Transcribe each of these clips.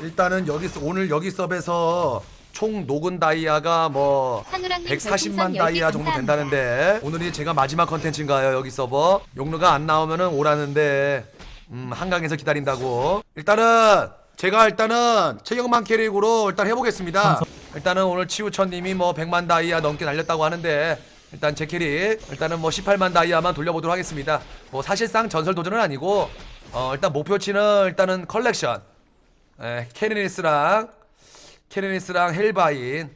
일단은 여기 오늘 여기 섭에서 총 녹은 다이아가 뭐 한우랑님 140만 별풍선 다이아 10개 정도. 된다는데 오늘이 제가 마지막 컨텐츠인가요 여기 서버? 용루가 안 나오면은 오라는데 음 한강에서 기다린다고. 일단은 제가 일단은 체격만 캐릭으로 일단 해보겠습니다. 일단은 오늘 치우천님이 뭐 100만 다이아 넘게 날렸다고 하는데 일단 제 캐릭 일단은 뭐 18만 다이아만 돌려보도록 하겠습니다. 뭐 사실상 전설 도전은 아니고 어 일단 목표치는 일단은 컬렉션 에, 케네니스랑 케네니스랑 헬바인.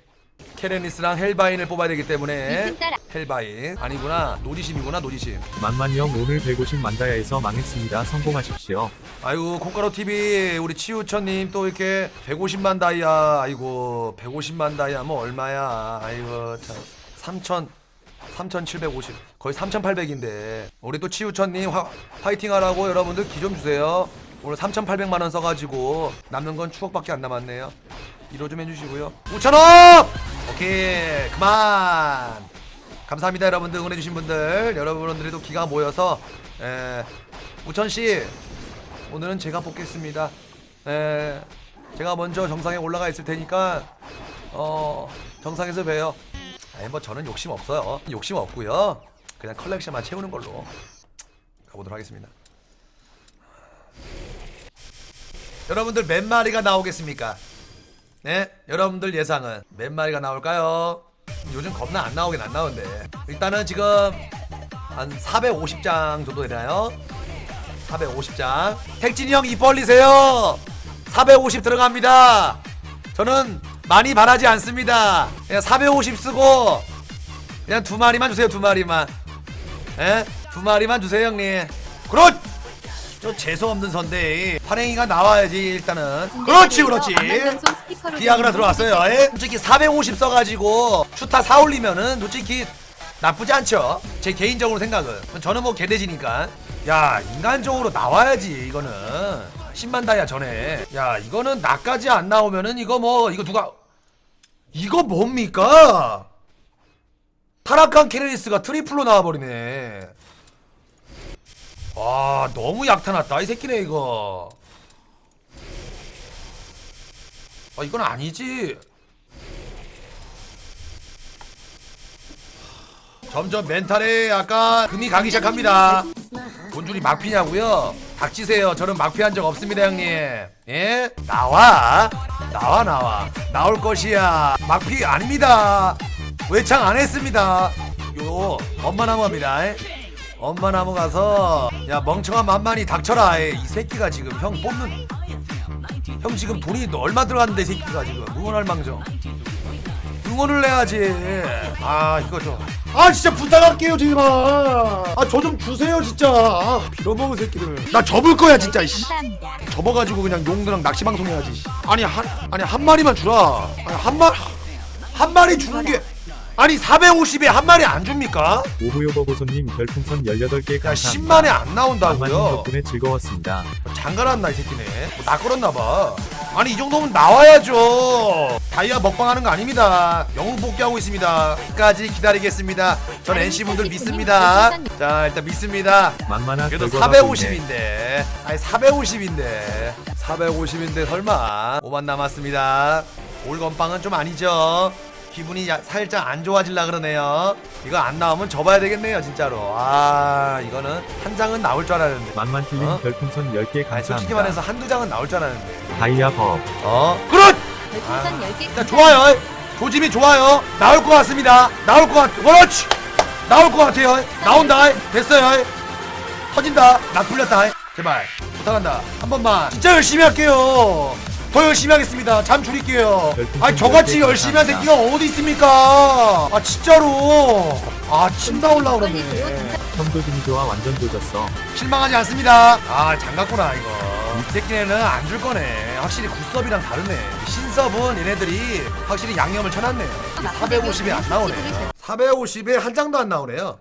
케네니스랑 헬바인을 뽑아야 되기 때문에 헬바인. 아니구나. 노지심이구나 노지심. 만만형 오늘 150 만 다야에서 망했습니다. 성공하십시오. 아이고 콩가루 TV 우리 치우천님 또 이렇게 150만 다이아 아이고 150만 다이아 뭐 얼마야. 아이고 참. 3천 3,750 거의 3,800인데. 우리 또 치우천님 화, 파이팅 하라고 여러분들 기 좀 주세요 오늘 3,800만 원 써가지고 남는 건 추억밖에 안 남았네요. 위로 좀 해주시고요. 5,000원! 오케이 그만! 감사합니다 여러분들. 응원해주신 분들. 여러분들도 기가 모여서 에, 우천씨 오늘은 제가 뽑겠습니다. 에, 제가 먼저 정상에 올라가 있을 테니까 어 정상에서 봬요. 아니 뭐 저는 욕심 없어요. 욕심 없고요. 그냥 컬렉션만 채우는 걸로 가보도록 하겠습니다 여러분들 몇 마리가 나오겠습니까? 네? 여러분들 예상은 몇 마리가 나올까요? 요즘 겁나 안 나오긴 안 나오는데 일단은 지금 한 450장 정도 되나요? 450장 택진이 형 입 벌리세요 450 들어갑니다 저는 많이 바라지 않습니다 그냥 450 쓰고 그냥 두 마리만 주세요 두 마리만 에? 두 마리만 주세요 형님 그렇 저 재수 없는 선대 환행이가 나와야지 일단은 그렇지 그렇지 방송 스티커로 비아그라 된 들어왔어요. 예? 솔직히 450 써가지고 추타 4 올리면은 솔직히 나쁘지 않죠. 제 개인적으로 생각은. 저는 뭐 개돼지니까. 야 인간적으로 나와야지 이거는. 10만 다이아 전에. 야 이거는 나까지 안 나오면은 이거 뭐 이거 누가 이거 뭡니까? 타락한 케네리스가 트리플로 나와버리네. 와 너무 약타났다 이 새끼네 이거. 아 이건 아니지. 점점 멘탈에 약간 금이 가기 시작합니다. 돈줄이 막피냐고요? 닥치세요. 저는 막피한 적 없습니다, 형님. 예? 나와. 나와 나와. 나올 것이야. 막피 아닙니다. 외창 안 했습니다. 요 엄마 나무 합니다. 예? 엄마 나무 가서 야 멍청한 만만히 닥쳐라. 예. 이 새끼가 지금 형 뽑는 형 지금 돈이 얼마 들어갔는데 이 새끼가 지금 응원할 망정 응원을 해야지 아 이거 좀아 진짜 부탁할게요 제발 아저 좀 주세요 진짜 아, 빌어먹은 새끼들 나 접을 거야 진짜 씨. 접어가지고 그냥 용들랑 낚시 방송 해야지 씨. 아니 한 아니 한 마리만 주라 아니 한마한 마리 주는 게 아니 450에 한 마리 안 줍니까? 오호요버고소님 별풍선 18개 야 감사합니다. 10만에 안 나온다고요? 덕분에 즐거웠습니다. 장가났나 이 새끼네. 뭐 낚걸었나봐. 아니 이 정도면 나와야죠. 다이아 먹방하는 거 아닙니다. 영웅 복귀하고 있습니다. 끝까지 기다리겠습니다. 전 NC분들 믿습니다. 자 일단 믿습니다. 만만한 그래도 결과가 보이네. 450인데. 아니 450인데. 450인데 설마. 5만 남았습니다. 올 건빵은 좀 아니죠 기분이 야- 살짝 안 좋아질라 그러네요. 이거 안 나오면 접어야 되겠네요 진짜로. 아 이거는 한 장은 나올 줄 알았는데. 만만틀님 어? 별풍선 10개 아니 솔직히 감사합니다. 말해서 한두 장은 나올 줄 알았는데. 다이아 법. 어? 그렇! 별풍선 아, 10개 일단 좋아요. 조짐이 좋아요. 나올 것 같습니다. 나올 것 같.. 그렇지! 나올 것 같아요. 나온다. 됐어요. 터진다. 나 풀렸다. 제발. 부탁한다. 한 번만. 진짜 열심히 할게요 더 열심히 하겠습니다 잠 줄일게요 아니 저같이 10개 열심히 한. 새끼가 어디 있습니까 아 진짜로 아침 나올라 그러네 형도진이 좋아 완전 조졌어. 실망하지 않습니다. 아 장갑구나 이거. 이 새끼네는 안 줄 거네. 확실히 굿섭이랑 다르네. 신섭은 얘네들이 확실히 양념을 쳐놨네. 450에 안 나오네. 450에 한 장도 안 나오네요.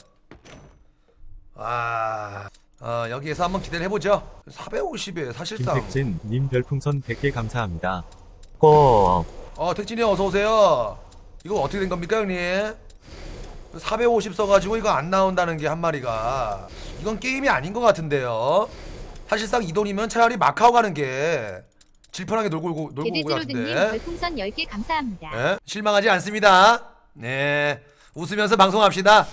아, 어, 여기에서 한번 기대를 해보죠. 450에 사실상. 김택진 님 별풍선 100개 감사합니다. 꼭 어, 택진이 형 어서 오세요. 이거 어떻게 된 겁니까, 형님? 450 써가지고 이거 안 나온다는 게 한 마리가 이건 게임이 아닌 것 같은데요. 사실상 이 돈이면 차라리 마카오 가는 게 질펀하게 놀고 오고 놀고 오고 게드지로드님 같은데. 별풍선 10개 감사합니다. 예? 실망하지 않습니다. 네. 웃으면서 방송합시다.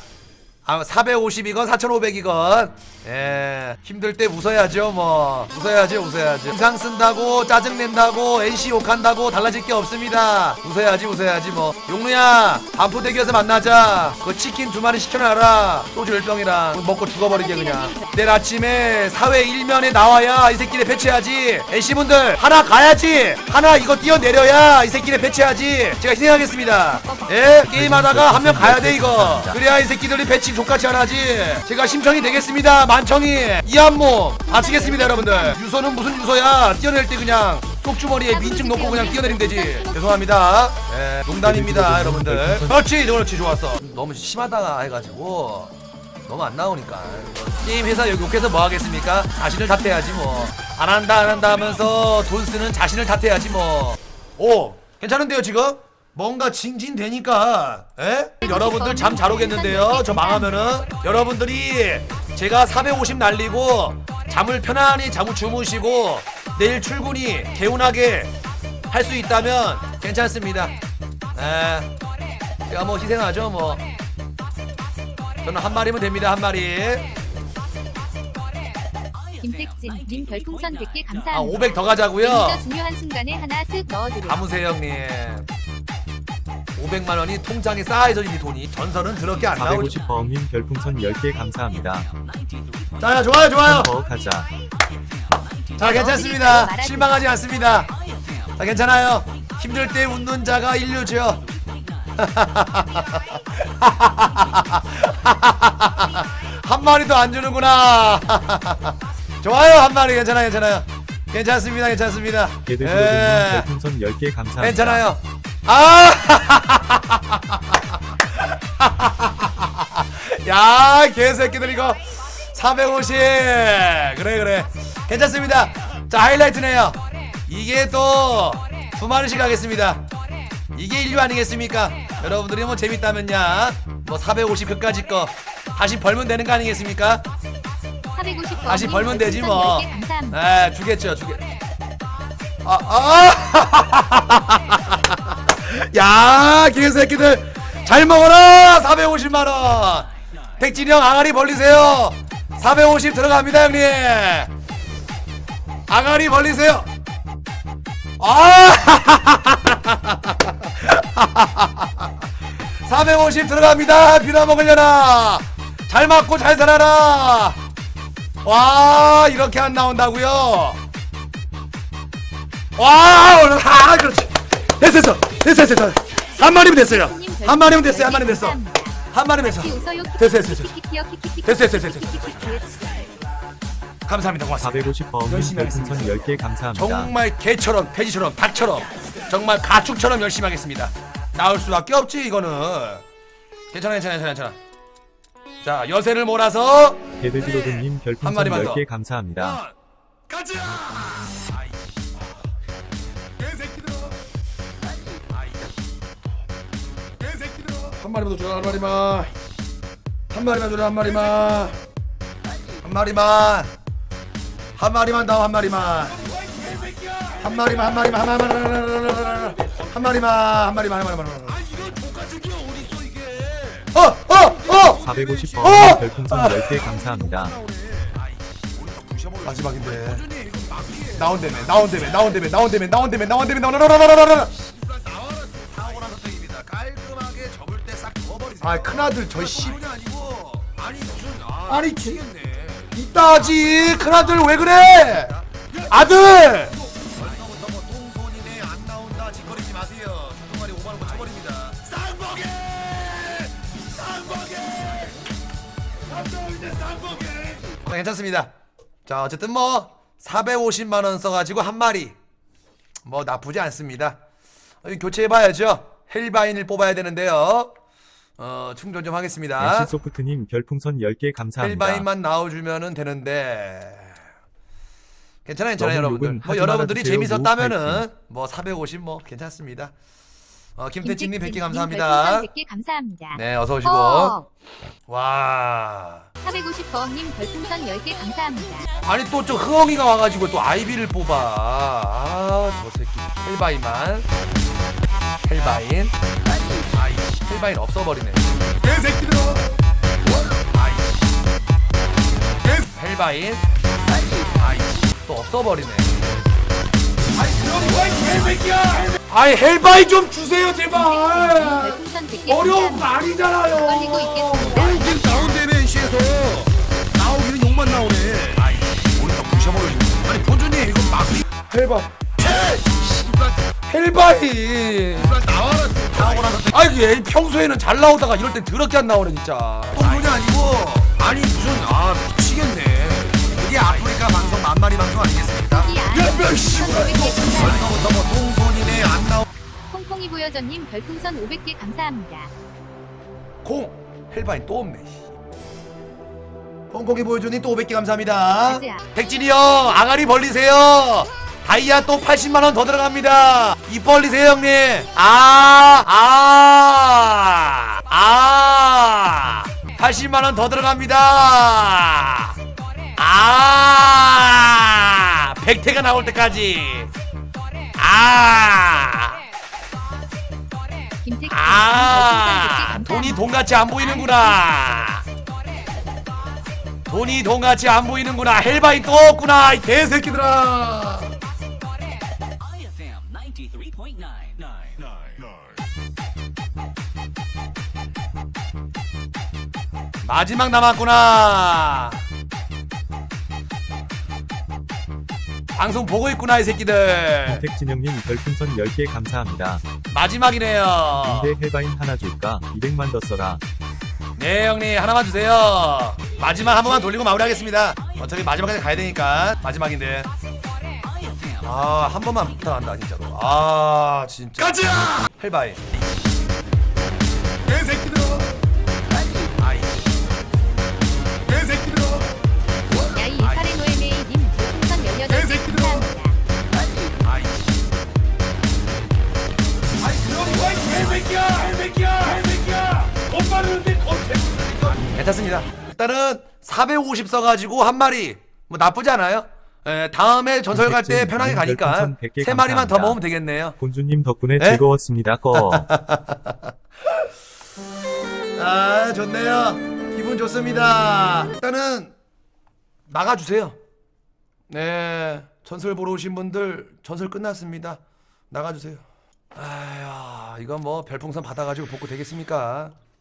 아, 450이건 4,500이건. 예. 힘들 때 웃어야죠, 뭐. 웃어야죠, 웃어야죠. 이상 쓴다고, 짜증낸다고, NC 욕한다고 달라질 게 없습니다. 웃어야지, 웃어야지, 뭐. 용루야, 반포대교에서 만나자. 그 치킨 두 마리 시켜놔라. 소주 열 병이랑 먹고 죽어버리게 그냥. 내일 아침에 사회 일면에 나와야 이 새끼를 배치하지. NC분들, 하나 가야지. 하나 이거 뛰어내려야 이 새끼를 배치하지. 제가 희생하겠습니다. 예? 게임하다가 한 명 가야 돼, 이거. 그래야 이 새끼들이 배치 족같이 안 하지. 제가 심청이 되겠습니다. 만청이. 이한모. 바치겠습니다, 여러분들. 유서는 무슨 유서야. 뛰어낼 때 그냥 속주머니에 민증 놓고 그냥 뛰어내리면 되지. 죄송합니다. 예, 농담입니다, 여러분들. 그렇지, 그렇지, 좋았어. 너무 심하다 해가지고. 너무 안 나오니까 게임 회사 여기 욕해서 뭐 하겠습니까? 자신을 탓해야지 뭐 안 한다 안 한다 하면서 돈 쓰는 자신을 탓해야지 뭐 오 괜찮은데요 지금? 뭔가 징징대니까 에? 여러분들 잠 잘 오겠는데요? 저 망하면은? 여러분들이 제가 450 날리고 잠을 편안히 잠을 주무시고 내일 출근이 개운하게 할 수 있다면 괜찮습니다. 에 제가 뭐 희생하죠 뭐. 저는 한 마리면 됩니다 한 마리. 김택진님 별풍선 100개 감사합니다. 아500 더 가자고요? 진짜 중요한 순간에 하나 쓱 넣어드려. 가무세요 형님 500만 원이 통장에 쌓여져 있는 돈이 전설은 그렇게 안 나오죠 450범님 별풍선 10개 감사합니다. 자 좋아요 좋아요 더 가자. 자 괜찮습니다 실망하지 않습니다 자 괜찮아요 힘들 때 웃는 자가 인류죠 한 마리도 안 주는구나 좋아요 한 마리 괜찮아요 괜찮아요 괜찮습니다 괜찮습니다 예. 별풍선 10개 감사합니다. 괜찮아요. 아! 야, 개새끼들 이거 450. 그래 그래. 괜찮습니다. 자, 하이라이트네요. 이게 또 두 마리씩 하겠습니다. 이게 인류 아니겠습니까? 여러분들이 뭐 재밌다면야 뭐 450 끝까지 거 다시 벌면 되는 거 아니겠습니까? 450 다시 벌면 되지 뭐. 10개 감사합니다. 네, 주겠죠, 주겠. 아, 아, 야, 개새끼들 잘 먹어라. 450만 원. 백진이 형 아가리 벌리세요. 450 들어갑니다, 형님. 아가리 벌리세요. 아! 450 들어갑니다. 비나 먹으려나. 잘 맞고 잘 살아라. 와 이렇게 안 나온다고요? 와 오늘 아 그렇지 됐어 됐어 됐어 됐어 한 마리면 됐어요 한 마리면 됐어요 한 별풍선 마리면 됐어 10개 감사합니다. 한 마리면 됐어? 됐어 됐어 됐어 됐어, 됐어. 감사합니다 고맙습니다 450범님 열심히 별풍선 하겠습니다. 10개 감사합니다. 정말 개처럼 돼지처럼 닭처럼 정말 가축처럼 열심히 하겠습니다 나올 수밖에 없지 이거는 괜찮아 괜찮아 괜찮아 괜찮아 자 여세를 몰아서 게드지로드님 한 별풍선 마리만 더. 10개 감사합니다. 어, 가자 한 마리만 더 줘라 한 마리만 한 마리만 줘라 한 마리만 한 마리만 한 마리만 더 한 마리만 한 마리만 한 마리만 한 마리만 한 마리만 한 마리만 한 마리만 한 마리만 어어 어 450범님 어! 별풍선 아. 10개 감사합니다. 마지막인데 나온다며 나온다며 나온다며 나온다며 나온다며 나온다며 나온다며 아 큰아들 저 씨. 아니고 아니 아니지. 이따지 큰아들 왜 그래? 아들! 괜찮습니다. 자 어쨌든 뭐 450만원 써가지고 한 마리. 뭐 나쁘지 않습니다. 어, 교체해봐야죠. 헬바인을 뽑아야 되는데요. 어, 충전 좀 하겠습니다. NC소프트님 별풍선 10개 감사합니다. 헬바인만 나와주면은 되는데 괜찮아요, 괜찮아요, 너무 여러분들. 욕은 뭐 하지 여러분들이 말아주세요. 재밌었다면은 노뭐450 뭐 괜찮습니다. 어, 김태진님 100개 별풍선 감사합니다. 100개 감사합니다. 네, 어서 오시고. 어, 와. 450번님 별풍선 10개 감사합니다. 아니 또 저 흥엉이가 와가지고 또 아이비를 뽑아. 아, 저 새끼. 헬바인만. 헬바인. 아이씨, 헬바인 없어버리네. 개새끼들아. 아이씨. 헬바인. 아이씨, 또 없어버리네. 아이, 그럼 뭐야, 이 개새끼야! 아이, 헬바인 좀 주세요, 제발! 별풍선 100개 어려운 거. 아니잖아요. 아니 지금 다운되네 NC에서 나오기는 욕만 나오네 아이, 우리 또 부셔버리네. 아니 본준이 이거 막 헬바. 헬바인. 씨발 나와라 좀 나오고 나서 아이 얘 평소에는 잘 나오다가 이럴 땐 더럽게 안 나오네 진짜. 똥손이 아니고 아니 무슨 아 미치겠네 이게 아프리카 방송 만마리 방송 아니겠습니까? 이 안에 야, 뭐, 별풍선 씨발. 500개 감사합니다. 벌써부터 뭐 똥손이네 안 나오 콩콩이 보여줘님 별풍선 500개 감사합니다. 공 헬바인 또 없네. 씨. 콩콩이 보여주니 또 500개 감사합니다. 가즈아. 백진이 형 아가리 벌리세요. 다이아 또 80만 원 더 들어갑니다. 입 벌리세요 형님. 아, 아, 아. 80만 원 더 들어갑니다. 아, 백태가 나올 때까지. 아. 아 별풍선 100개 돈이. 돈같이 안 보이는구나 돈이 돈같이 안 보이는구나 헬바인 또 없구나 이 개새끼들아 마지막 남았구나. 방송 보고 있구나 이 새끼들. 김택진영님 별풍선 10개 감사합니다. 마지막이네요. 근데 해바인 하나 줄까? 200만 더 써라. 네 형님 하나만 주세요. 마지막 한 번만 돌리고 마무리하겠습니다. 어차피 마지막까지 가야 되니까. 마지막인데. 아 한 번만 부탁한다 진짜로. 아 진짜. 가자! 헬바인. 개새끼들 새끼야 개새끼야 개새끼야 돈 받는데 돈 괜찮습니다. 일단은 450 써가지고 한 마리. 뭐 나쁘지 않아요? 예, 다음에 전설 갈 때 편하게 님 가니까 별풍선 100개 세 마리만 더. 먹으면 되겠네요. 본주님 덕분에 에? 즐거웠습니다. 꺼. 아 좋네요. 기분 좋습니다. 일단은 나가주세요. 네 전설 보러 오신 분들 전설 끝났습니다. 나가주세요 아휴 이건 뭐 별풍선 받아가지고 복구 되겠습니까